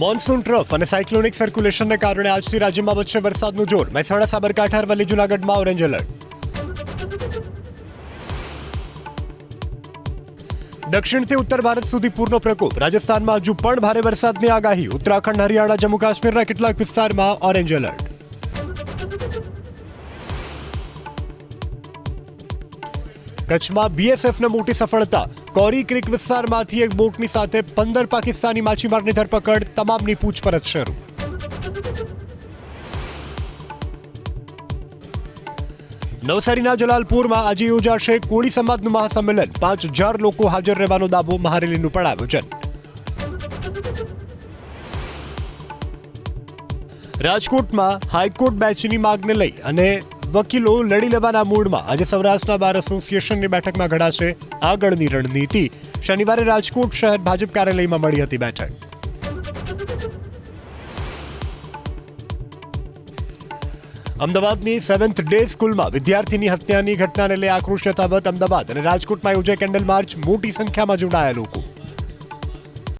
Monsoon trough અને cyclonic સર્ક્યુલેશનને કારણે આજથી રાજ્યમાં વધશે વરસાદનું જોર. મહેસાણા, સાબરકાંઠા, અરવલ્લી, જૂનાગઢમાં ઓરેન્જ એલર્ટ દક્ષિણથી ઉત્તર ભારત સુધી પૂરનો પ્રકોપ. રાજસ્થાનમાં હજુ પણ ભારે વરસાદની આગાહી. ઉત્તરાખંડ, હરિયાણા, જમ્મુ કાશ્મીરના કેટલાક વિસ્તારમાં ઓરેન્જ એલર્ટ કચ્છમાં બીએસએફને મોટી સફળતા. કોરી ક્રિક વિસ્તારમાંથી એક બોટની સાથે પંદર પાકિસ્તાની માછીમારની ધરપકડ, તમામની પૂછપરછ શરૂ. નવસારીના જલાલપુરમાં આજે યોજાશે કોળી સમાજનું મહાસંમેલન. પાંચ હજાર લોકો હાજર રહેવાનો દાવો મહારેલીનું પણ આયોજન. રાજકોટમાં હાઈકોર્ટ બેચની માંગને લઈ અને વકીલો લડી લેવાના મૂડમાં. આજે સૌરાષ્ટ્રના બાર એસોસિએશનની બેઠકમાં ઘડાશે આગળની રણનીતિ. શનિવારે રાજકોટ શહેર ભાજપ કાર્યાલયમાં મળી હતી બેઠક. અમદાવાદની સેવન્થ ડે સ્કૂલમાં વિદ્યાર્થીની હત્યાની ઘટનાને લઈ આક્રોશ યથાવત અમદાવાદ અને રાજકોટમાં યોજાઈ કેન્ડલ માર્ચ મોટી સંખ્યામાં જોડાયા લોકો.